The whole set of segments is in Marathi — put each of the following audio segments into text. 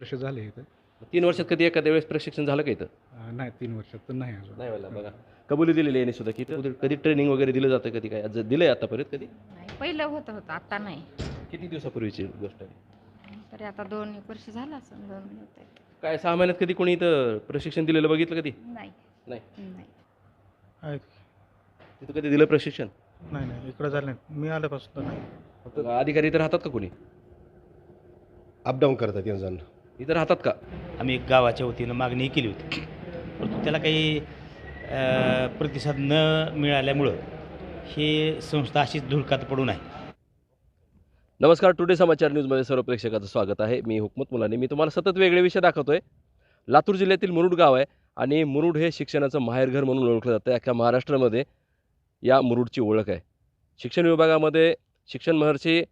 वर्ष झाले इथं. तीन वर्षात कधी एखाद्या वेळेस प्रशिक्षण झालं का इथं? अं, नाही तीन वर्षात तर नाही अजून. नाही मला बघा. कबुली दिलेली आहे सुद्धा की इथं? कधी ट्रेनिंग वगैरे दिलं जातं कधी काय? आज दिलंय आतापर्यंत कधी? नाही पहिलं होतं होतं आता नाही. किती दिवसापूर्वीची गोष्ट आहे? तरी आता दोन एक वर्ष झालं असं दोन होत काय सहा महिन्यात कधी कोणी इथं प्रशिक्षण दिलेलं बघितलं कधी? नाही. नाही. नाही. आहेत. तिथं कधी दिलं प्रशिक्षण? नाही नाही इकडं झालं नाही. मी आल्यापासून तर नाही. फक्त अधिकारी इथं राहतात का कोणी? अपडाऊन करतात येऊन जाऊन इथं राहतात का? आम्ही एक गावाच्या वतीनं मागणी केली होती. परंतु त्याला काही अ, प्रतिसाद न मिळाल्यामुळं ही संस्था अशीच धुळकात पडून आहे. नमस्कार टुडे समाचार न्यूजमध्ये सर्व प्रेक्षकाचं स्वागत आहे. मी हुकमत मुलानी. मी तुम्हाला सतत वेगळे विषय दाखवतोय. लातूर जिल्ह्यातील मुरुड गाव आहे आणि मुरुड हे शिक्षणाचं माहेरघर म्हणून ओळखलं जातं. अख्ख्या महाराष्ट्रामध्ये या मुरुडची ओळख आहे. शिक्षण विभागामध्ये शिक्षण महर्षी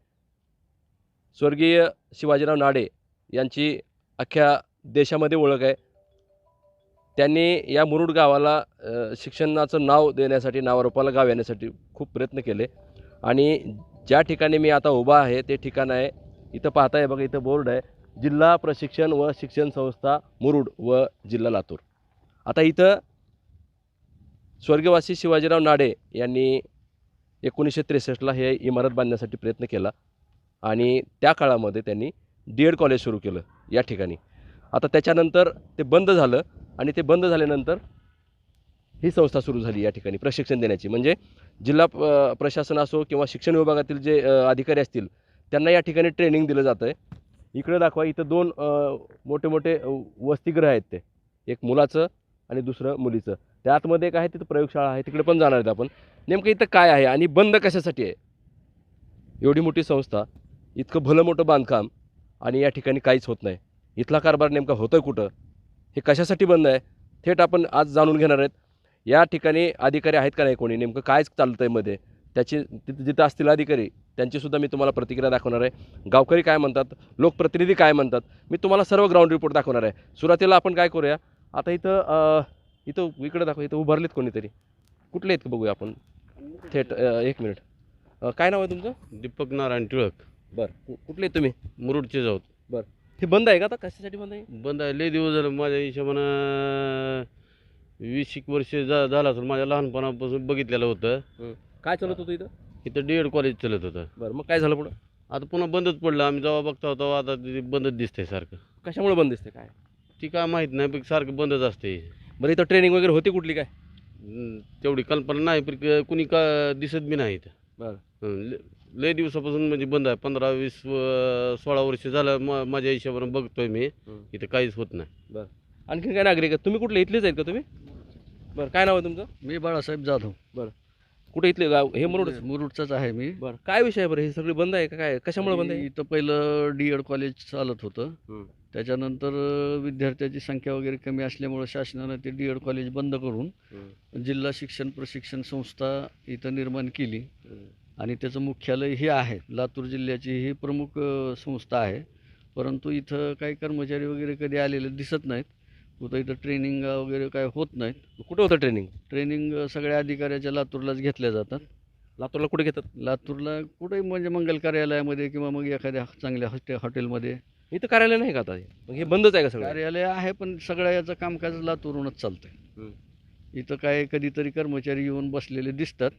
स्वर्गीय शिवाजीराव नाडे यांची अख्ख्या देशामध्ये ओळख आहे. त्यांनी या मुरुड गावाला शिक्षणाचं नाव देण्यासाठी नावारूपाला गाव येण्यासाठी खूप प्रयत्न केले. आणि ज्या ठिकाणी मी आता उभा आहे ते ठिकाण आहे इथं पाहताय बघा इथं बोर्ड आहे. जिल्हा प्रशिक्षण व शिक्षण संस्था मुरुड व जिल्हा लातूर. आता इथं स्वर्गवासी शिवाजीराव नाडे यांनी एकोणीसशे त्रेसष्टला हे इमारत बांधण्यासाठी प्रयत्न केला. आणि त्या काळामध्ये त्यांनी डी एड कॉलेज सुरू केलं या ठिकाणी. आता त्याच्यानंतर ते बंद झालं आणि ते बंद झाल्यानंतर ही संस्था सुरू झाली या ठिकाणी प्रशिक्षण देण्याची. म्हणजे जिल्हा प- प्रशासन असो किंवा शिक्षण विभागातील जे अधिकारी असतील त्यांना या ठिकाणी ट्रेनिंग दिलं जातं आहे इकडे दाखवा इथं दोन मोठे मोठे वसतिगृह आहेत ते. एक मुलाचं आणि दुसरं मुलीचं. त्या आतमध्ये एक आहे तिथं प्रयोगशाळा आहे तिकडे पण जाणार आहेत आपण. नेमकं इथं काय आहे आणि बंद कशासाठी आहे? एवढी मोठी संस्था इतकं भलं मोठं बांधकाम आणि या ठिकाणी काहीच होत नाही. इथला कारभार नेमका होतोय कुठं? हे कशासाठी बंद आहे? थेट आपण आज जाणून घेणार आहेत. या ठिकाणी अधिकारी आहेत का नाही कोणी? नेमकं काय चालतं आहे मध्ये? त्याची तिथं जिथं असतील अधिकारी त्यांचीसुद्धा मी तुम्हाला प्रतिक्रिया दाखवणार आहे. गावकरी काय म्हणतात? लोकप्रतिनिधी काय म्हणतात? मी तुम्हाला सर्व ग्राउंड रिपोर्ट दाखवणार आहे. सुरुवातीला आपण काय करूया? आता इथं इथं इकडं दाखव इथं उभारलेत कोणीतरी. कुठले आहेत बघूया आपण? थेट एक मिनिट. काय नाव आहे तुमचं? दीपक नारायण टिळक. बरं. कुठले तुम्ही? मुरुडचे जाऊत हे बंद आहे का आता? कशासाठी बंद आहे? बंद आहे. लय दिवस झालं माझ्या हिशोबानं वीस एक वर्ष जा झालं असेल. माझ्या लहानपणापासून बघितलेलं होतं. काय चालत होतं इथं? इथं डी एड कॉलेज चालत होतं. बरं मग काय झालं पुढं? आता पुन्हा बंदच पडलं. आम्ही जेव्हा बघता तेव्हा आता ते बंदच दिसतंय सारखं. कशामुळे बंद दिसते काय? ती काय माहीत नाही पण सारखं बंदच असते बरं इथं ट्रेनिंग वगैरे होती कुठली काय? तेवढी कल्पना नाही पण क- कुणी का दिसत बी नाही इथं. बरं. हं, ल- लय दिवसापासून म्हणजे बंद आहे. पंधरा वीस व- सोळा वर्ष झालं म माझ्या हिशोबानं बघतोय मी. इथं काहीच होत नाही. आणखीन काय नागरिक आहेत? तुम्ही कुठले? इथलेच आहेत का तुम्ही? बरं काय नाव आहे तुमचं? मी बाळासाहेब जाधव. कुठे इथले गाव? हे मुरुड? मुरुडचाच आहे मी. बरं. काय विषय आहे बरं? हे सगळे बंद आहे का काय? कशामुळे बंद आहे? इथं पहिलं डी एड कॉलेज चालत होतं. हं. त्याच्यानंतर अ, विद्यार्थ्याची संख्या वगैरे कमी असल्यामुळं शासनानं ते डी एड कॉलेज बंद करून जिल्हा शिक्षण प्रशिक्षण संस्था इथं निर्माण केली. आणि त्याचं मुख्यालय हे आहे. लातूर जिल्ह्याची ही प्रमुख संस्था आहे. परंतु इथं काही कर्मचारी वगैरे कधी आलेले दिसत नाहीत. कुठं इथं ट्रेनिंग वगैरे काय होत नाहीत. कुठे होतं ट्रेनिंग ट्रेनिंग सगळ्या अधिकाऱ्याच्या लातूरलाच घेतल्या जातात. लातूरला कुठे घेतात? लातूरला कुठेही म्हणजे मंगल कार्यालयामध्ये किंवा मग एखाद्या चांगल्या हॉटे हॉटेलमध्ये. इथं कार्यालय नाही का आता? हे? बंदच आहे का सगळं? कार्यालय आहे पण सगळ्या याचं कामकाज लातूरूनच चालतंय. हं. इथं काय कधीतरी कर्मचारी येऊन बसलेले दिसतात.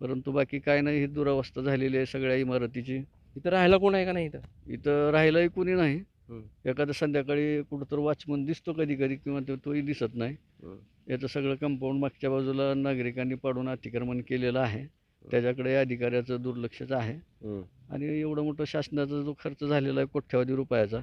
परंतु बाकी काय नाही ही दुरावस्था झालेली आहे सगळ्या इमारतीची. इथं राहायला कोण आहे का नाही इथं? इथं राहायलाही कोणी नाही. एखादं संध्याकाळी कुठंतर वॉचमन दिसतो कधी कधी किंवा तो तोही दिसत नाही. हं. याचं सगळं कंपाऊंड मागच्या बाजूला नागरिकांनी पाडून अतिक्रमण केलेलं आहे. त्याच्याकडे अधिकाऱ्याचं दुर्लक्षच आहे. आणि एवढं मोठं शासनाचा जो खर्च झालेला आहे कोट्यावधी रुपयाचा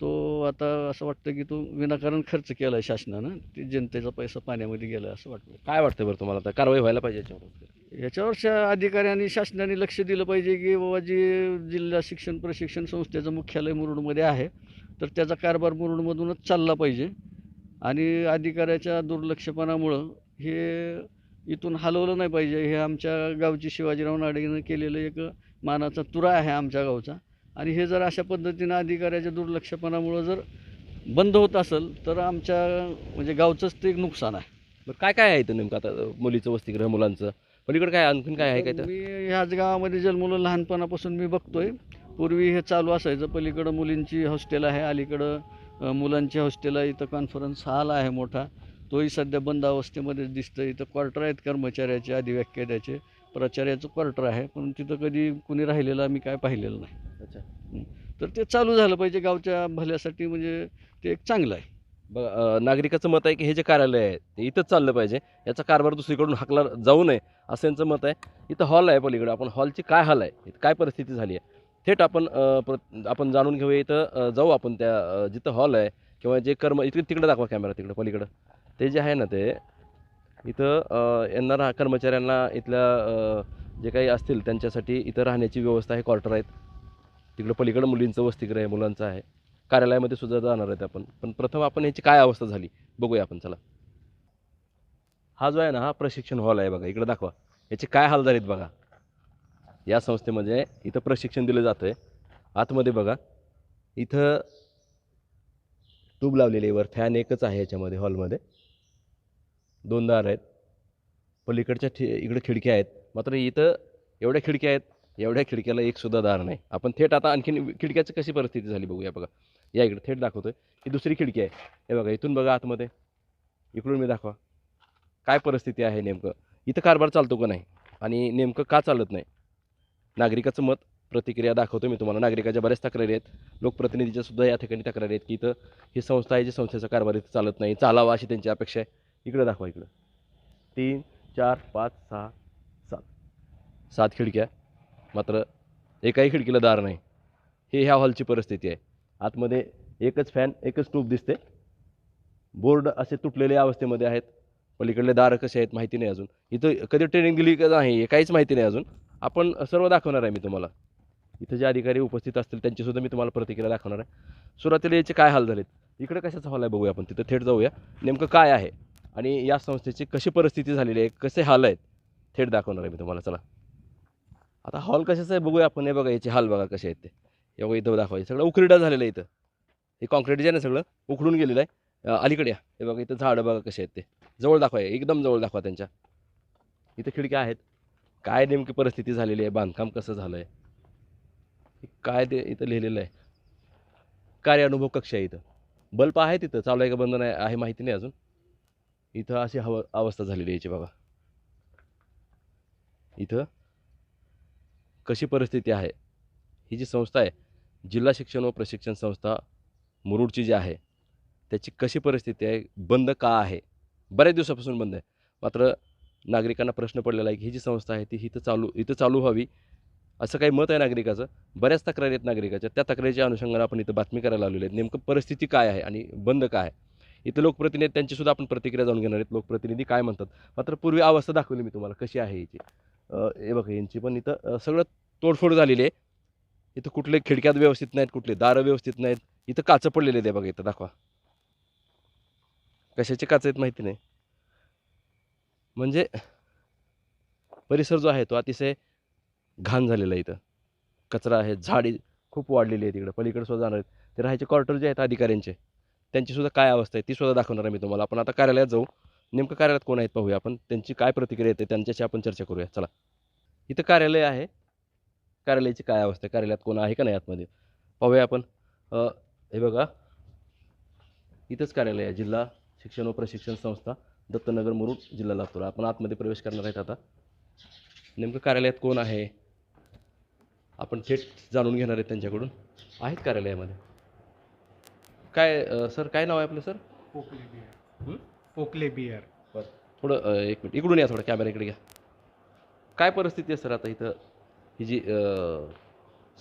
तो आता असं वाटतं की तो विनाकारण खर्च केला आहे शासनानं ते जनतेचा पैसा पाण्यामध्ये गेला असं वाटतं. काय वाटतं बरं तुम्हाला आता? कारवाई व्हायला पाहिजे याच्यावर? याच्यावर अधिकाऱ्यांनी शासनाने लक्ष दिलं पाहिजे की बाबा जे जिल्हा शिक्षण प्रशिक्षण संस्थेचं मुख्यालय मुरुडमध्ये आहे तर त्याचा कारभार मुरुडमधूनच चालला पाहिजे. आणि अधिकाऱ्याच्या दुर्लक्षपणामुळं हे इथून हलवलं नाही पाहिजे. हे आमच्या गावची शिवाजीराव नाडेनं केलेलं एक मानाचा तुरा आहे आमच्या गावचा. आणि हे जर अशा पद्धतीनं अधिकाऱ्याच्या दुर्लक्षपणामुळं जर बंद होत असेल तर आमच्या म्हणजे गावचंच ते एक नुकसान आहे. बरं काय काय आहे इथं नेमकं आता मुलीचं वसतिगृह मुलांचं? पलीकडे काय आणखीन काय आहे का इथं? मी ह्याच गावामध्ये जन्मलो लहानपणापासून मी बघतोय. पूर्वी हे चालू असायचं. पलीकडं मुलींची हॉस्टेल आहे अलीकडं अ, मुलांच्या हॉस्टेलला इथं कॉन्फरन्स हॉल आहे मोठा. तोही सध्या बंद अवस्थेमध्येच दिसतं इथं क्वार्टर आहेत कर्मचाऱ्याचे अधिव्याख्याद्याचे प्राचार्याचं क्वार्टर आहे पण तिथं कधी कुणी राहिलेलं आम्ही काय पाहिलेलं नाही. अच्छा. तर ते चालू झालं पाहिजे गावच्या भल्यासाठी म्हणजे ते एक चांगलं आहे. बघा अं, नागरिकाचं मत आहे की हे जे कार्यालय आहे ते इथंच चाललं पाहिजे. याचा कारभार दुसरीकडून हाकला जाऊ नये असं यांचं मत आहे. इथं हॉल आहे पलीकडे. आपण हॉलची काय हाल आहे? इथं काय परिस्थिती झाली आहे? थेट आपण अं, प्र- आपण जाणून घेऊया इथं अं, जाऊ आपण त्या अं, जिथं हॉल आहे किंवा जे कर्म इकडे तिकडे दाखवा कॅमेरा तिकडे पलीकडं. ते जे आहे ना ते इथं यांना येणाऱ्या कर्मचाऱ्यांना इथल्या जे काही असतील त्यांच्यासाठी इथं राहण्याची व्यवस्था आहे क्वार्टर आहेत. तिकडं पलीकडं मुलींचं वसतिगृह आहे मुलांचं आहे. कार्यालयामध्ये सुद्धा जाणार आहेत आपण. पण प्रथम आपण याची काय अवस्था झाली? बघूया आपण चला. हा जो आहे ना हा प्रशिक्षण हॉल आहे बघा इकडं दाखवा. याचे काय हाल झालेत बघा. या संस्थेमध्ये इथं प्रशिक्षण दिलं जातं आहे आतमध्ये बघा. इथं ट्यूब लावलेली आहे वर फॅन एकच आहे याच्यामध्ये हॉलमध्ये. दोन दार आहेत. पलीकडच्या ठि इकडे खिडक्या आहेत. मात्र इथं एवढ्या खिडक्या आहेत एवढ्या खिडक्याला एकसुद्धा दार नाही. आपण थेट आता आणखीन खिडक्याची कशी परिस्थिती झाली बघूया बघा. या इकडे थेट दाखवतो ही दुसरी खिडकी आहे. हे बघा इथून बघा आतमध्ये. इकडून मी दाखवा. काय परिस्थिती आहे नेमकं? इथं कारभार चालतो का नाही? आणि नेमकं का चालत नाही? नागरिकाचं मत प्रतिक्रिया दाखवतो मी तुम्हाला. नागरिकाच्या बऱ्याच तक्रारी आहेत. लोकप्रतिनिधीच्या सुद्धा या ठिकाणी तक्रारी आहेत की इथं ही संस्था आहे जी संस्थेचा कारभार इथं चालत नाही. चालावा अशी त्यांची अपेक्षा आहे. इकडं दाखवा इकडं. तीन चार पाच सहा सात. सात खिडक्या. मात्र एकाही खिडकीला दार नाही. हे ह्या हॉलची परिस्थिती आहे. आतमध्ये एकच फॅन एकच ट्यूब दिसते. बोर्ड असे तुटलेल्या अवस्थेमध्ये आहेत. पलीकडले दार कसे आहेत माहिती नाही अजून. इथं कधी ट्रेनिंग दिली का नाही काहीच माहिती नाही अजून. आपण सर्व दाखवणार आहे मी तुम्हाला. इथं जे अधिकारी उपस्थित असतील त्यांचीसुद्धा मी तुम्हाला प्रतिक्रिया दाखवणार आहे. सुरुवातीला याचे काय हाल झालेत? इकडे कशाचा हॉल आहे बघूया आपण. तिथं थेट जाऊया. नेमकं काय आहे? आणि या संस्थेची कशी परिस्थिती झालेली आहे कसे हाल आहेत थेट दाखवणार आहे मी तुम्हाला. चला. आता हॉल कशाचं आहे बघूया आपण. हे बघा याचे हाल बघा कसे आहेत ते. हे बघा इथं दाखवा. सगळं उकरीडा झालेलं आहे इथं. हे कॉन्क्रीट जे आहे ना सगळं उखडून गेलेलं आहे. अलीकडे या. हे बघा इथं झाडं बघा कसे आहेत ते. जवळ दाखवा एकदम जवळ दाखवा त्यांच्या. इथं खिडक्या आहेत. काय नेमकी परिस्थिती झालेली आहे? बांधकाम कसं झालं आहे काय ते इथं लिहिलेलं आहे? कार्य अनुभव कक्ष आहे इथं. बल्ब आहे तिथं. चालू आहे का बंद नाही आहे माहिती नाही अजून. इथं अशी हव अवस्था झालेली याची बघा. इथं कशी परिस्थिती आहे? ही जी संस्था आहे जिल्हा शिक्षण व प्रशिक्षण संस्था मुरुडची जी आहे त्याची कशी परिस्थिती आहे? बंद का आहे? बऱ्याच दिवसापासून बंद आहे. मात्र नागरिकांना प्रश्न पडलेला आहे की ही जी संस्था आहे ती इथं चालू इथं चालू व्हावी? असं काही मत आहे नागरिकाचं? बऱ्याच तक्रारी आहेत नागरिकाच्या. त्या तक्रारीच्या अनुषंगाने आपण इथं बातमी करायला आलेली आहेत. नेमकं परिस्थिती काय आहे आणि बंद काय आहे? इथं लोकप्रतिनिधी त्यांचीसुद्धा आपण प्रतिक्रिया जाऊन घेणार आहेत. लोकप्रतिनिधी काय म्हणतात? मात्र पूर्वी अवस्था दाखवली मी तुम्हाला कशी आहे याची. हे बघा यांची पण इथं सगळं तोडफोड झालेली आहे. इथं कुठले खिडक्यात व्यवस्थित नाहीत कुठले दारं व्यवस्थित नाहीत. इथं काचं पडलेले आहे बघा इथं दाखवा. कशाचे काच आहेत माहिती नाही. म्हणजे परिसर जो आहे तो अतिशय घाण झालेला आहे इथं. कचरा आहे झाडी खूप वाढलेली आहे तिकडं पलीकडे सुद्धा जाणार आहेत. ते राहायचे क्वार्टर जे आहेत अधिकाऱ्यांचे. त्यांचीसुद्धा काय अवस्था आहे ती सुद्धा दाखवणार आहे मी तुम्हाला. आपण आता कार्यालयात जाऊ. नेमकं कार्यालयात कोण आहेत पाहूया आपण. त्यांची काय प्रतिक्रिया येते त्यांच्याशी आपण चर्चा करूया. चला. इथं कार्यालय आहे. कार्यालयाची काय अवस्था आहे? कार्यालयात कोण आहे का नाही आतमध्ये? पाहूया आपण. हे बघा. इथंच कार्यालय आहे. जिल्हा शिक्षण व प्रशिक्षण संस्था दत्तनगर मुरुड जिल्हा लातूर. आपण आतमध्ये प्रवेश करणार आहेत आता. नेमकं कार्यालयात कोण आहे? आपण थेट जाणून घेणार आहेत त्यांच्याकडून. आहेत कार्यालयामध्ये. काय अ, सर काय नाव आहे आपलं सर? पोकले बियर. हं? पोकले बियर. थोडं अ, एक मिनिट इकडून या थोडं कॅमेरा इकडे घ्या. काय परिस्थिती आहे सर आता इथं? ही जी अ,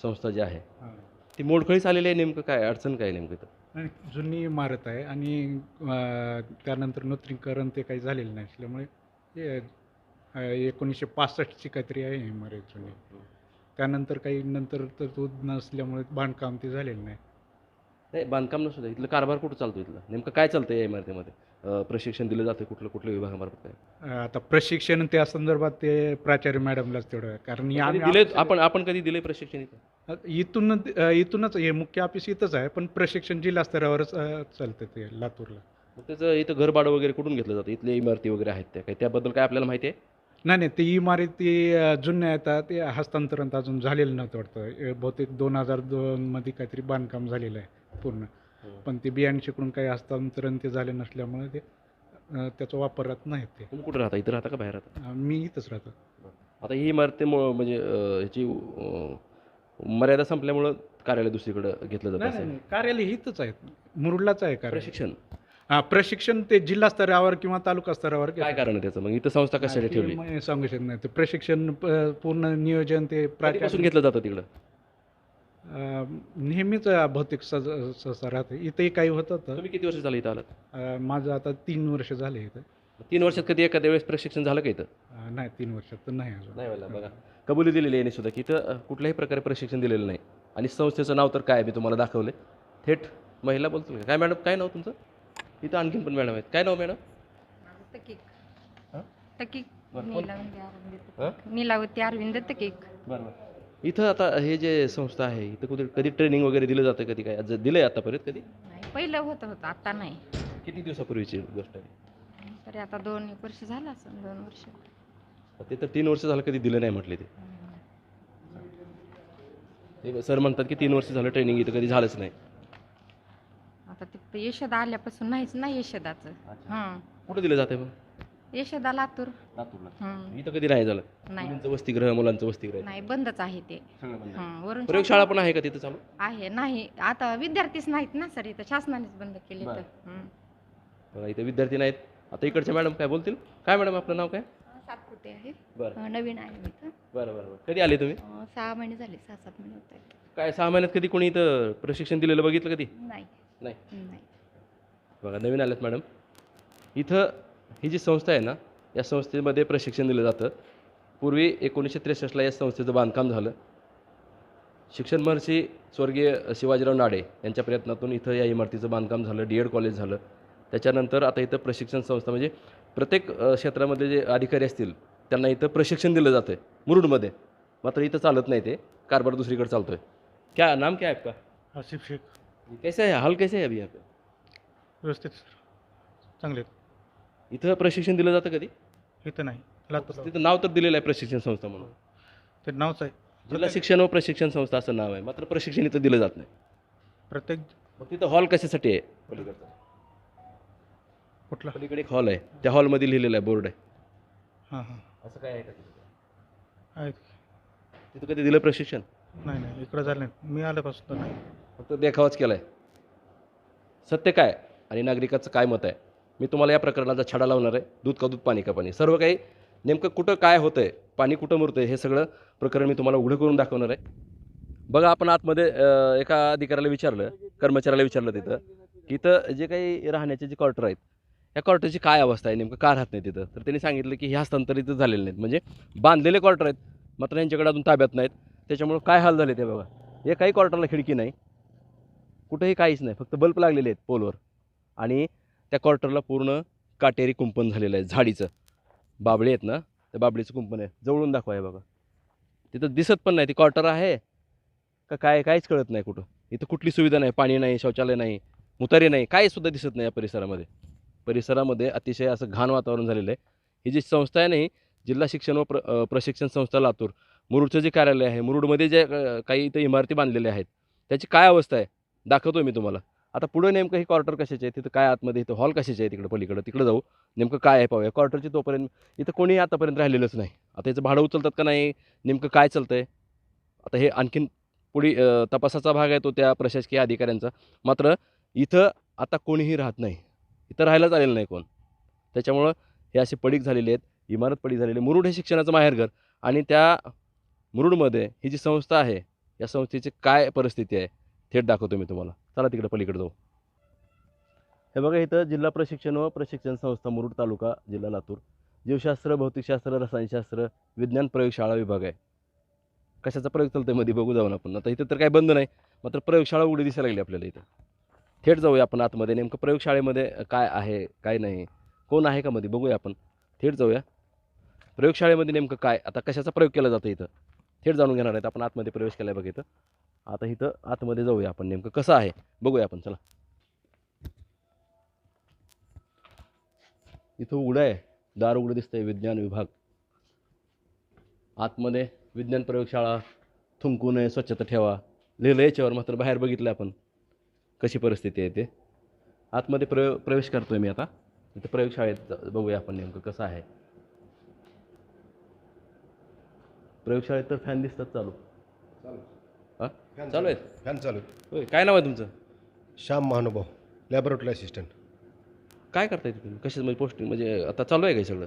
संस्था जी आहे हां. ती मोडखळीस आलेली आहे नेमकं काय अडचण काय आहे नेमकं इथं? आणि जुनी इमारत आहे आणि अं, त्यानंतर नूतनीकरण ते काही झालेलं नाही असल्यामुळे हे अं, एकोणीसशे पासष्टची काहीतरी आहे ही इमारत जुनी. त्यानंतर काही नंतर तरतूद नसल्यामुळे बांधकाम ते झालेलं नाही. नाही बांधकाम नसू द्या इथलं कारभार कुठं चालतो इथलं? नेमकं काय चालतं या इमारतीमध्ये? प्रशिक्षण दिलं जातं कुठलं कुठल्या विभागामार्फत काय? आता प्रशिक्षण त्या संदर्भात ते प्राचार्य मॅडमलाच तेवढं आहे. कारण कधी आम्ही- दिले आपण आपण कधी दिले प्रशिक्षण इथं? इथून इथूनच हे मुख्य ऑफिस इथंच आहे पण प्रशिक्षण जिल्हा स्तरावरच अं, चालतं ते लातूरला. मग त्याचं इथं घरभाडं वगैरे कुठून घेतलं जातं? इथले इमारती वगैरे आहेत त्या काही त्याबद्दल काय आपल्याला माहिती आहे? नाही नाही ती इमारती जुन्या आहेत ते हस्तांतरण अजून झालेलं नव्हतं वाटतं. बहुतेक दोन हजार दोनमध्ये काहीतरी बांधकाम झालेलं आहे पूर्ण. पण ते बियांशीकडून काही हस्तांतरण ते झाले नसल्यामुळे ते त्याचा वापरात नाही ते. तुम्ही कुठं राहता? इथं राहता का बाहेर राहता मी इथंच राहतो. आता ही इमारतीमुळं म्हणजे ह्याची मर्यादा संपल्यामुळं कार्यालय दुसरीकडं घेतलं जात कार्यालय इथंच आहेत. मुरुडलाच आहे कार्यालय. प्रशिक्षण? हा प्रशिक्षण ते जिल्हा स्तरावर किंवा तालुका स्तरावर काय कारण आहे त्याचं? मग इथं संस्था कशासाठी ते ठेवली? मी सांगू शकत नाही. ते प्रशिक्षण प- पूर्ण नियोजन ते कधीपासून प्राचार्य घेतलं जातं तिकडं? अं, नेहमीच भौतिक सज सहसा राहते. इथंही काही होतं तर. तुम्ही किती वर्ष झालं इथं आलात? अं, माझं आता तीन वर्ष झाले इथं. तीन वर्षात कधी एखाद्या वेळेस प्रशिक्षण झालं का इथं? अं, नाही तीन वर्षात तर नाही अजून. नाही व्हायला बघा. कबुली दिलेली आहे यांनी सुद्धा की इथं अ, कुठल्याही प्रकारे प्रशिक्षण दिलेलं नाही. आणि संस्थेचं नाव तर काय आहे मी तुम्हाला दाखवले थेट महिला बोलतील का? काय मॅडम काय नाव तुमचं? इथं आणखीन पण मॅडम आहेत. काय नाव मॅडम? तकीक. हा? तकीक. बरं, कोण? नीलावती अरविंद हा? तकीक. नीलावती अरविंद तकीक. बरोबर इथं आता हे जे संस्था आहे इथं कुठे कधी ट्रेनिंग वगैरे दिलं जातं कधी काय? ज- दिलंय आतापर्यंत कधी? नाही पहिलं होतं होतं आता नाही. किती दिवसापूर्वीची गोष्ट आहे? तरी आता दोन एक वर्ष झालं असं दोन वर्ष. ते तर तीन वर्ष झालं कधी दिलं नाही म्हटले ते. ते सर म्हणतात की तीन वर्ष झालं ट्रेनिंग इथं कधी झालंच नाही. आता ते यशोदा आल्यापासून नाहीच ना यशोदाचं. हां. कुठं दिलं जाते मग? यशोदा लातूर. लातूरला. हं. इथं कधी नाही झालं? नाही. मुलींचं वसतिगृह मुलांचं वसतिगृह नाही बंदच आहे ते. सगळं बंद. आहे. हं, वरून प्रयोगशाळा पण आहे का तिथं चालू? आहे नाही. आता विद्यार्थीच नाहीत ना सर इथं शासनानेच बंद केले बरं. तर हं. बघा इथे विद्यार्थी नाहीत. आता इकडच्या मॅडम काय बोलतील? काय मॅडम आपलं नाव काय? सातपुते आहे. बरं. अं, नवीन आहे मी इथं. बरं बरं बरं. कधी आले तुम्ही? अं, सहा महिने झाले सहा सात महिने होत आहेत. काय सहा महिन्यात कधी कोणी इथं प्रशिक्षण दिलेलं बघितलं कधी? नाही. नाही. नाही. बघा नवीन आलेत मॅडम. इथं ही जी संस्था आहे ना या संस्थेमध्ये प्रशिक्षण दिलं जातं. पूर्वी एकोणीसशे त्रेसष्टला या संस्थेचं बांधकाम झालं. शिक्षण महर्षी स्वर्गीय शिवाजीराव नाडे यांच्या प्रयत्नातून इथं या इमारतीचं बांधकाम झालं डी एड कॉलेज झालं. त्याच्यानंतर आता इथं प्रशिक्षण संस्था म्हणजे प्रत्येक अ, क्षेत्रामधले जे अधिकारी असतील त्यांना इथं प्रशिक्षण दिलं जातं आहे मुरुडमध्ये. मात्र इथं चालत नाही ते. कारभार दुसरीकडे चालतो आहे क्या नाम क्या है आपका? आसिफ शेख. कैसे है? हाल कैसे है अभी यहाँ पे? व्यवस्थित सर। चांगले इथं प्रशिक्षण दिलं जातं कधी? इथं नाही. तिथं नाव तर दिलेलं आहे प्रशिक्षण संस्था म्हणून. ते नावच आहे. जिल्हा शिक्षण व प्रशिक्षण संस्था असं नाव आहे. मात्र प्रशिक्षण इथं दिलं जात नाही. प्रत्येक मग तिथं हॉल कशासाठी आहे? पलीकडचा. कुठला? पलीकडे एक हॉल आहे. त्या हॉलमध्ये लिहिलेलं आहे बोर्ड आहे. हां हां. असं काय आहे का तिथं? आहेत. तिथं कधी दिलं प्रशिक्षण? नाही नाही. इकडं झालं नाही. मी आल्यापासून तर नाही. फक्त देखावाच केला आहे सत्य काय? आणि नागरिकाचं काय मत आहे? मी तुम्हाला या प्रकरणाचा छडा लावणार आहे. दूध का दूध पाणी का पाणी. सर्व काही नेमकं कुठं काय होतं आहे पाणी कुठं मुरतं आहे हे सगळं प्रकरण मी तुम्हाला उघडं करून दाखवणार आहे. बघा आपण आतमध्ये एका अधिकाऱ्याला विचारलं कर्मचाऱ्याला विचारलं तिथं की इथं जे काही राहण्याचे जे क्वार्टर आहेत या क्वार्टरची काय अवस्था आहे? नेमकं का राहत नाही तिथं तर त्यांनी सांगितलं की हे हस्तांतरित झालेले नाहीत. म्हणजे बांधलेले क्वार्टर आहेत मात्र यांच्याकडे अजून ताब्यात नाहीत. त्याच्यामुळं काय हाल झाले ते बघा. एकाही क्वार्टरला खिडकी नाही. कुठंही काहीच नाही फक्त बल्ब लागलेले आहेत पोलवर. आणि त्या क्वार्टरला पूर्ण काटेरी कुंपण झालेलं आहे झाडीचं. बाबळे आहेत ना त्या बाबळीचं कुंपण आहे. जवळून दाखवा आहे बघा. तिथं दिसत पण नाही ती क्वार्टर आहे. का काय काहीच कळत नाही कुठं. इथं कुठली सुविधा नाही पाणी नाही शौचालय नाही मुतारी नाही काही सुद्धा दिसत नाही या परिसरामध्ये. परिसरामध्ये अतिशय असं घाण वातावरण झालेलं आहे. ही जी संस्था आहे नाही जिल्हा शिक्षण व प्र प्रशिक्षण संस्था लातूर मुरुडचं जे कार्यालय आहे मुरुडमध्ये जे काही इथं इमारती बांधलेल्या आहेत त्याची काय अवस्था आहे? दाखवतो मी तुम्हाला. आता पुढे नेमकं हे क्वार्टर कशाचे आहे तिथं काय आतमध्ये इथं हॉल कशाचे आहे तिकडं पलीकडं तिकडं जाऊ. नेमकं काय आहे पाहूया. क्वार्टरची तोपर्यंत इथं कोणीही आतापर्यंत राहिलेलंच नाही. आता याचं भाडं उचलतात का नाही? नेमकं काय चालतं आहे आता हे आणखीन पुढे तपासाचा भाग आहे तो त्या प्रशासकीय अधिकाऱ्यांचा. मात्र इथं आता कोणीही राहत नाही. इथं राहायलाच आलेलं नाही कोण. त्याच्यामुळं हे असे पडीक झालेले आहेत. इमारत पडीक झालेली मुरुड हे शिक्षणाचं माहेरघर आणि त्या मुरुडमध्ये ही जी संस्था आहे या संस्थेची काय परिस्थिती आहे? थेट दाखवतो मी तुम्हाला. चला तिकडे पलीकडे जाऊ. हे बघा इथं जिल्हा प्रशिक्षण व प्रशिक्षण संस्था मुरुड तालुका जिल्हा लातूर. जीवशास्त्र भौतिकशास्त्र रसायनशास्त्र विज्ञान प्रयोगशाळा विभाग आहे. कशाचा प्रयोग चालतोयमध्ये बघू जाऊन आपण. आता इथं तर काही बंद नाही मात्र प्रयोगशाळा उघडी दिसायला लागली आपल्याला इथं. थेट जाऊया आपण आतमध्ये. नेमकं प्रयोगशाळेमध्ये काय आहे काय नाही कोण आहे का मध्ये बघूया आपण. थेट जाऊया. प्रयोगशाळेमध्ये नेमकं काय? आता कशाचा प्रयोग केला जातो इथं? थेट जाणून घेणार आहेत. आपण आतमध्ये प्रवेश केला आहे बघ इथं. आता इथं आतमध्ये जाऊया आपण नेमकं कसं आहे? बघूया आपण चला. इथं उघडं आहे. दार उघडं दिसतंय विज्ञान विभाग. आतमध्ये विज्ञान प्रयोगशाळा थुंकू नये स्वच्छता ठेवा. लिहिलं याच्यावर मात्र बाहेर बघितलं आपण. कशी परिस्थिती आहे ते. आतमध्ये प्रयो प्रवेश करतोय मी आता. इथं प्रयोगशाळेत जा- बघूया आपण नेमकं कसं आहे. प्रयोगशाळेत तर फॅन दिसतात चालू. चालू. हां चालू आहेत फॅन चालू होय काय नाव आहे तुमचं? श्याम महानुभाव लॅबोरेटरी असिस्टंट काय करताय तुम्ही? कशाच म्हणजे पोस्टिंग म्हणजे आता चालू आहे का हे सगळं?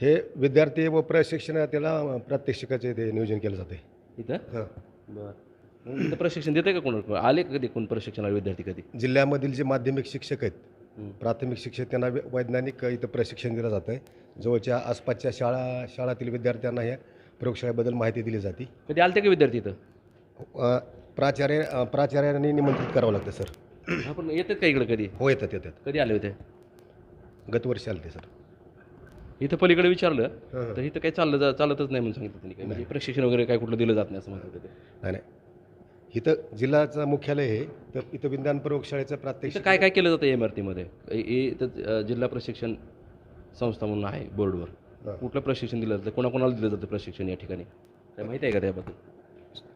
हे विद्यार्थी व प्रशिक्षण त्याला प्रात्यक्षिकाचे ते नियोजन केलं जाते इथं? हां. बरं. इथं प्रशिक्षण देते का कोण? आले का कधी कोण प्रशिक्षणाला विद्यार्थी कधी? जिल्ह्यामधील जे माध्यमिक शिक्षक आहेत हं. प्राथमिक शिक्षक त्यांना वै- वैज्ञानिक इथं प्रशिक्षण दिलं जातं आहे जवळच्या आसपासच्या शाळा शाळातील विद्यार्थ्यांना ह्या प्रयोगशाळेबद्दल माहिती दिली जाते. कधी आलते का विद्यार्थी इथं? प्राचार्य प्राचार्यांनी निमंत्रित करावं लागतं सर. आपण येतात का इकडं कधी? हो येतात येतात. कधी आले होते? गतवर्षी आले ते सर. इथं पलीकडे विचारलं हं. तर इथं काही चाललं जा चालतच नाही म्हणून सांगितलं त्यांनी. काय म्हणजे प्रशिक्षण वगैरे काय कुठलं दिलं जात नाही असं म्हणत होते ते. नाही नाही. इथं जिल्ह्याचं मुख्यालय आहे तर इथं विज्ञान प्रयोगशाळेचं इथं प्रात्यक्षिक काय काय केलं जातं इमारतीमध्ये इ- इ- इथं अ, जिल्हा प्रशिक्षण संस्था म्हणून आहे बोर्डवर. हां. कुठलं प्रशिक्षण दिलं जातं? कोणाकोणाला दिलं जातं प्रशिक्षण या ठिकाणी? काय माहिती आहे का त्याबद्दल?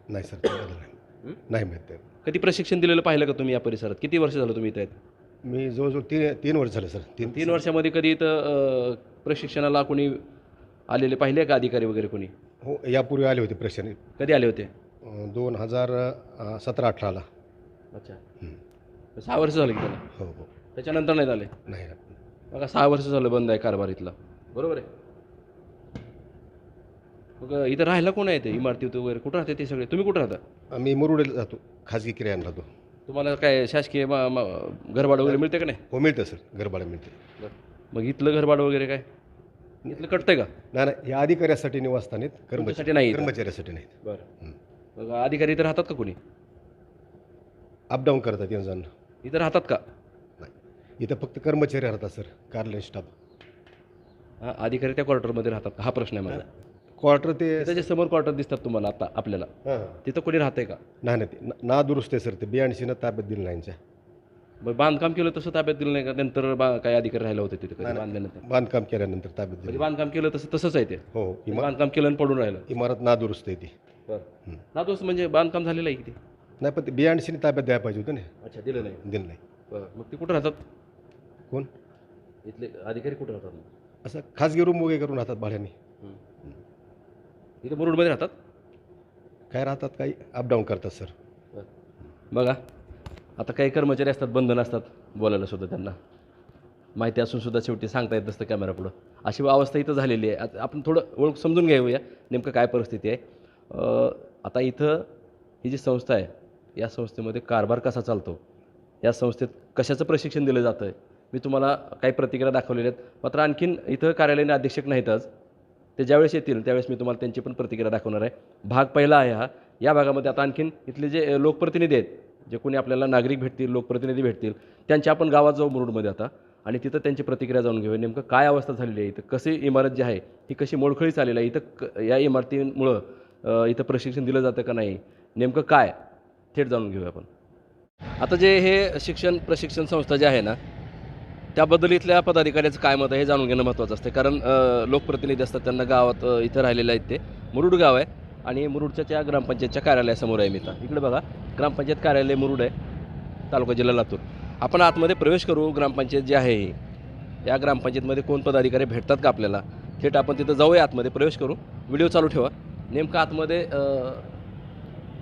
नाही सर त्याबद्दल नाही? नाही माहीत ते कधी प्रशिक्षण दिलेलं पाहिलं का तुम्ही या परिसरात? किती वर्ष झालं तुम्ही इथं आहेत? मी जवळजवळ तीन तीन वर्ष झालं सर. तीन तीन वर्षामध्ये कधी इथं अ, प्रशिक्षणाला कोणी आलेले पाहिले का अधिकारी वगैरे कोणी? हो यापूर्वी आले होते प्रश्न कधी आले होते? दोन हजार सतरा अठराला अच्छा. सहा वर्ष झालं की त्याला हो हो. त्याच्यानंतर नाही झाले नाही. बघा सहा वर्ष झालं बंद आहे कारभार इथला. बरोबर आहे? मग इथं राहायला कोण आहे ते इमारती वगैरे? कुठं राहते ते सगळे? तुम्ही कुठं राहता? मी मुरुडेला जातो खाजगी किरायानं राहतो तुम्हाला काय शासकीय मा- मा- घरभाड वगैरे मिळते का नाही? हो मिळतं सर घरभाडं मिळते. मग इथलं घरभाड वगैरे काय? इथलं कटतंय का? नाही नाही या अधिकाऱ्यासाठी निवासस्थान आहेत तुमच्यासाठी नाही कर्मचारी इथं? कर्मचाऱ्यासाठी नाहीत बरं. मग अधिकारी इथं राहतात का कोणी? अपडाऊन करतात येऊन जाणं इथं राहतात का? नाही. इथं फक्त कर्मचारी राहतात सर कार्यालय स्टाफ. हा अधिकारी त्या क्वार्टरमध्ये राहतात का? हा प्रश्न आहे माझा क्वार्टर ते जे समोर क्वार्टर दिसतात तुम्हाला आता आपल्याला हां तिथं कोणी राहतंय का? नाही नाही ते ना- नादुरुस्त आहे सर ते. बियाणशीनं ताब्यात दिलं नाही यांच्या. मग बांधकाम केलं तसं ताब्यात दिलं नाही का? नंतर बा काय अधिकारी राहिला होते तिथे कधी. बांधल्यानंतर? बांधकाम केल्यानंतर ताब्यात म्हणजे दिलं बांधकाम केलं तसं तसंच आहे ते. हो म्हणजे इमा बांधकाम केलं आणि पडून राहिलं. इमारत नादुरुस्त आहे ती. हं. ना दोस्त म्हणजे बांधकाम झालेलं आहे की ते? नाही पण ते बियाणशीने ताब्यात द्यायला पाहिजे होतं ना. अच्छा दिलं नाही. दिलं नाही. बरं. मग ते कुठं राहतात? कोण? इथले अधिकारी कुठं राहतात? असं खाजगी रूम वगैरे करून राहतात भाड्याने. इथं मुरुडमध्ये राहतात? काय राहतात काही अपडाऊन करतात सर बघा आता काही कर्मचारी असतात बंधन असतात बोलायला सुद्धा त्यांना. माहिती असून सुद्धा शेवटी सांगता येत नसतं कॅमेरापुढं अशी अवस्था इथं झालेली आहे. आता आपण थोडं ओळख समजून घेऊया नेमकं काय परिस्थिती आहे. आता इथं ही जी संस्था आहे या संस्थेमध्ये कारभार कसा चालतो? या संस्थेत कशाचं प्रशिक्षण दिलं जातं आहे मी तुम्हाला काही प्रतिक्रिया दाखवलेल्या आहेत. मात्र आणखीन इथं कार्यालयीन अधीक्षक नाहीत आज. ते ज्यावेळेस येतील त्यावेळेस मी तुम्हाला त्यांची पण प्रतिक्रिया दाखवणार आहे. भाग पहिला आहे हा. या भागामध्ये आता आणखीन इथले जे लोकप्रतिनिधी आहेत जे कोणी आपल्याला नागरिक भेटतील लोकप्रतिनिधी भेटतील त्यांच्या आपण गावात जाऊ मुरुडमध्ये आता आणि तिथं त्यांची प्रतिक्रिया जाणून घेऊया. नेमकं काय अवस्था झालेली आहे इथं? कशी इमारत जी आहे ती कशी मोडखळी चालेली आहे? इथं क या इमारतीमुळं इथं प्रशिक्षण दिलं जातं का नाही? नेमकं काय? थेट जाणून घेऊया आपण. आता जे हे शिक्षण प्रशिक्षण संस्था जे आहे ना त्याबद्दल इथल्या पदाधिकाऱ्याचं काय मत आहे हे जाणून घेणं महत्त्वाचं असतं. कारण लोकप्रतिनिधी असतात त्यांना गावात इथं राहिलेले आहेत ते. मुरुड गाव आहे आणि मुरुडच्या त्या ग्रामपंचायतच्या कार्यालयासमोर आहे मी आता इकडे बघा ग्रामपंचायत कार्यालय मुरुड आहे तालुका जिल्हा लातूर. आपण आतमध्ये प्रवेश करू ग्रामपंचायत जी आहे ही या ग्रामपंचायतमध्ये कोण पदाधिकारी भेटतात का आपल्याला? थेट आपण तिथं जाऊया आतमध्ये प्रवेश करू. व्हिडिओ चालू ठेवा. नेमकं आतमध्ये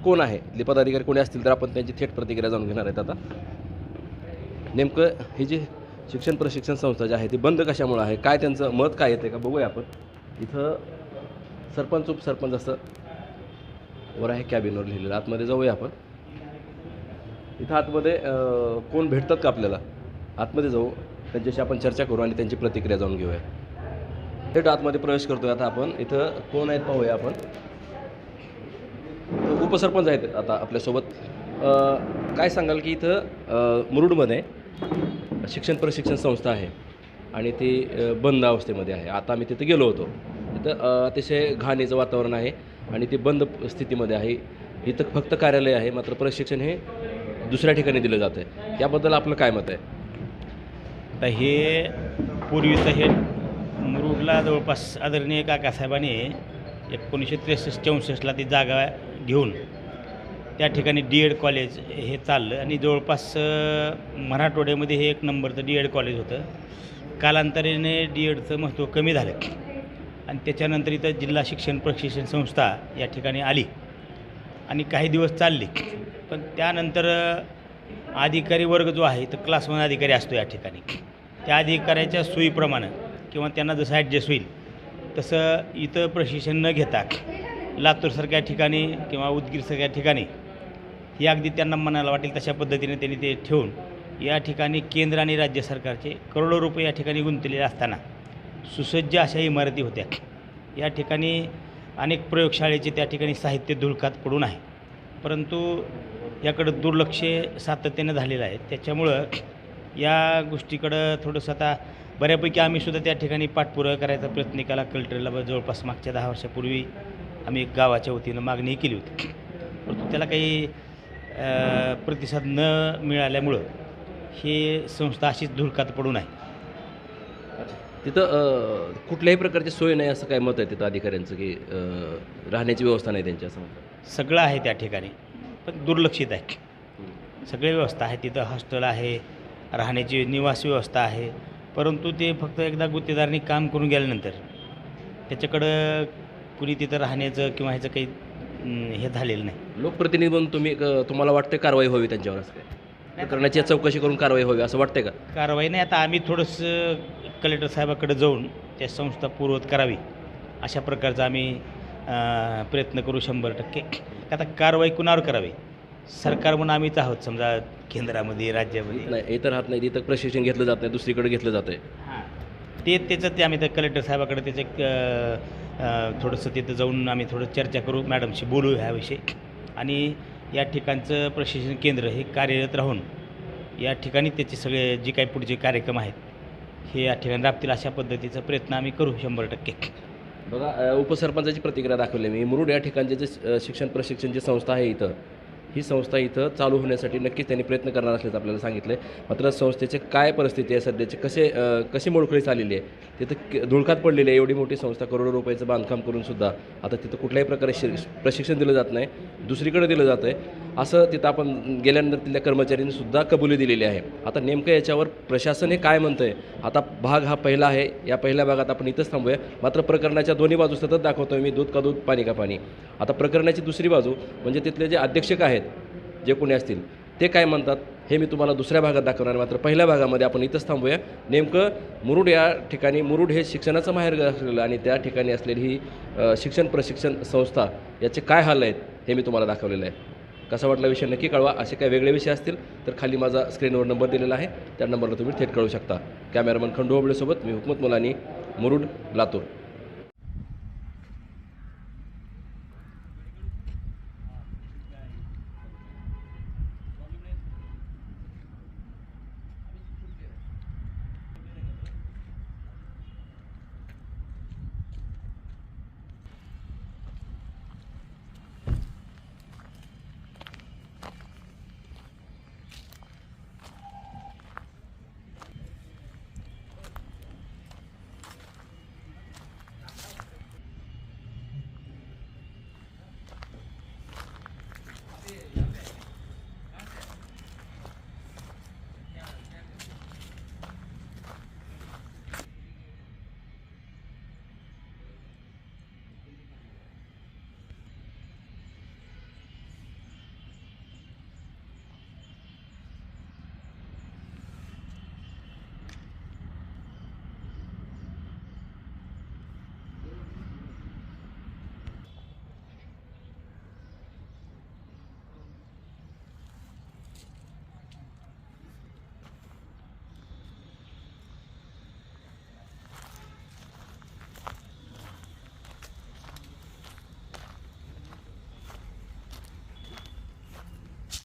कोण आहे? इथले पदाधिकारी कोणी असतील तर आपण त्यांची थेट प्रतिक्रिया जाणून घेणार आहेत आता. नेमकं ही जी शिक्षण प्रशिक्षण संस्था जी आहे ती बंद कशामुळं आहे? काय त्यांचं मत काय येते का? बघूया आपण. इथं सरपंच उपसरपंच असं वर आहे कॅबिनवर लिहिलेलं. आतमध्ये जाऊया आपण. इथं आतमध्ये कोण भेटतात का आपल्याला? आतमध्ये जाऊ. त्यांच्याशी आपण चर्चा करू आणि त्यांची प्रतिक्रिया जाऊन घेऊया. थेट आतमध्ये प्रवेश करतोय आता आपण. इथं कोण आहेत पाहूया आपण. उपसरपंच आहेत आता आपल्यासोबत. काय सांगाल की इथं मुरुडमध्ये शिक्षण प्रशिक्षण संस्था आहे आणि ती बंद अवस्थेमध्ये आहे. आता आम्ही तिथे गेलो होतो. तिथं अतिशय घाणीचं वातावरण आहे आणि ती बंद स्थितीमध्ये आहे. इथं फक्त कार्यालय आहे मात्र प्रशिक्षण हे दुसऱ्या ठिकाणी दिलं जातं आहे. याबद्दल आपलं काय मत आहे? आता हे पूर्वीचं हे मुरुडला जवळपास आदरणीय काकासाहेबांनी एकोणीसशे त्रेसष्ट चौसष्टला ती जागा घेऊन त्या ठिकाणी डी एड कॉलेज हे चाललं आणि जवळपास मराठवाड्यामध्ये हे एक नंबरचं डी एड कॉलेज होतं. कालांतराने डी एडचं महत्त्व कमी झालं. आणि त्याच्यानंतर इथं जिल्हा शिक्षण प्रशिक्षण संस्था या ठिकाणी आली. आणि काही दिवस चालली. पण त्यानंतर अधिकारी वर्ग जो आहे तर क्लास वन अधिकारी असतो या ठिकाणी. त्या अधिकाऱ्याच्या सोयीप्रमाणे किंवा त्यांना जसं ॲडजस्ट होईल तसं इथं प्रशिक्षण न घेता लातूरसारख्या ठिकाणी किंवा उदगीरसारख्या ठिकाणी ही अगदी त्यांना मनाला वाटेल तशा पद्धतीने त्यांनी ते ठेवून या ठिकाणी केंद्र आणि राज्य सरकारचे करोडो रुपये या ठिकाणी गुंतलेले असताना सुसज्ज अशा इमारती होत्या. या ठिकाणी अनेक प्रयोगशाळेचे त्या ठिकाणी साहित्य धुळकात पडून आहे. परंतु याकडं दुर्लक्ष सातत्यानं झालेलं आहे. त्याच्यामुळं या गोष्टीकडं थोडंसं आता बऱ्यापैकी आम्हीसुद्धा त्या ठिकाणी पाठपुरावा करायचा प्रयत्न केला. कल्टरला ब- जवळपास मागच्या दहा वर्षापूर्वी आम्ही गावाच्या वतीनं मागणी केली होती. परंतु त्याला काही प्रतिसाद न मिळाल्यामुळं ही संस्था अशीच धुळकात पडून आहे. तिथं कुठल्याही प्रकारची सोय नाही असं काय मत आहे तिथं अधिकाऱ्यांचं की राहण्याची व्यवस्था नाही त्यांची असं सगळं आहे त्या ठिकाणी पण दुर्लक्षित आहे. सगळी व्यवस्था आहे तिथं हॉस्टेल आहे राहण्याची निवास व्यवस्था आहे परंतु ते फक्त एकदा गुत्तेदारांनी काम करून गेल्यानंतर त्याच्याकडं कुणी तिथं राहण्याचं किंवा ह्याचं काही हे झालेलं नाही. लोकप्रतिनिधी म्हणून तुम्ही अं, तुम्हाला वाटतं कारवाई व्हावी त्यांच्यावर असं काय प्रकरणाची चौकशी करून कारवाई व्हावी असं वाटतंय का? कारवाई नाही आता आम्ही थोडंसं कलेक्टर साहेबाकडे जाऊन त्या संस्था पूर्वत करावी अशा प्रकारचा आम्ही अं, प्रयत्न करू शंभर टक्के. आता कारवाई कुणावर करावी? सरकार म्हणून आम्हीच आहोत समजा केंद्रामध्ये राज्यामध्ये. नाही हे तर राहत नाही तिथं प्रशिक्षण घेतलं जात नाही दुसरीकडे घेतलं जात आहे ते त्याचं ते आम्ही त्या कलेक्टर साहेबाकडे त्याचं थोडंसं तिथं जाऊन आम्ही थोडं चर्चा करू मॅडमशी बोलू ह्याविषयी. आणि या ठिकाणचं प्रशिक्षण केंद्र हे कार्यरत राहून या ठिकाणी त्याचे सगळे जे काही पुढचे कार्यक्रम आहेत हे या ठिकाणी राबतील अशा पद्धतीचा प्रयत्न आम्ही करू शंभर टक्के. बघा उपसरपंचाची प्रतिक्रिया दाखवली मी. मुरुड या ठिकाणचे जे शिक्षण प्रशिक्षण जी संस्था आहे इथं ही संस्था इथं चालू होण्यासाठी नक्कीच त्यांनी प्रयत्न करणार असल्याचं आपल्याला सांगितलं आहे मात्र संस्थेचे काय परिस्थिती आहे सध्याचे कसे कशी मोडखळी चाललेली आहे तिथं क- धुळकात पडलेली आहे. एवढी मोठी संस्था करोडो रुपयाचं बांधकाम करूनसुद्धा आता तिथं कुठल्याही प्रकारे शि प्रशिक्षण दिलं जात नाही. दुसरीकडे दिलं जातं आहे असं तिथं आपण गेल्यानंतर तिथल्या कर्मचाऱ्यांनी सुद्धा कबुली दिलेली आहे. आता नेमकं याच्यावर प्रशासन हे काय म्हणतं आहे आता भाग हा पहिला आहे. या पहिल्या भागात आपण इथंच थांबूया. मात्र प्रकरणाच्या दोन्ही बाजू सतत दाखवतो मी. दूध का दूध पाणी का पाणी. आता प्रकरणाची दुसरी बाजू म्हणजे तिथले जे अध्यक्षक आहेत जे कोणी असतील ते काय म्हणतात हे मी तुम्हाला दुसऱ्या भागात दाखवणार मात्र पहिल्या भागामध्ये आपण इथंच थांबूया. नेमकं मुरुड या ठिकाणी मुरुड हे शिक्षणाचं माहेर असलेलं आणि त्या ठिकाणी असलेली ही शिक्षण प्रशिक्षण संस्था याचे काय हाल आहेत हे मी तुम्हाला दाखवलेलं आहे. कसा वाटला विषय नक्की कळवा. असे काही वेगळे विषय असतील तर खाली माझा स्क्रीनवर नंबर दिलेला आहे. त्या नंबरला तुम्ही थेट कळू शकता. कॅमेरामन खंडू होबळेसोबत मी हुकमत मुलानी मुरुड लातूर.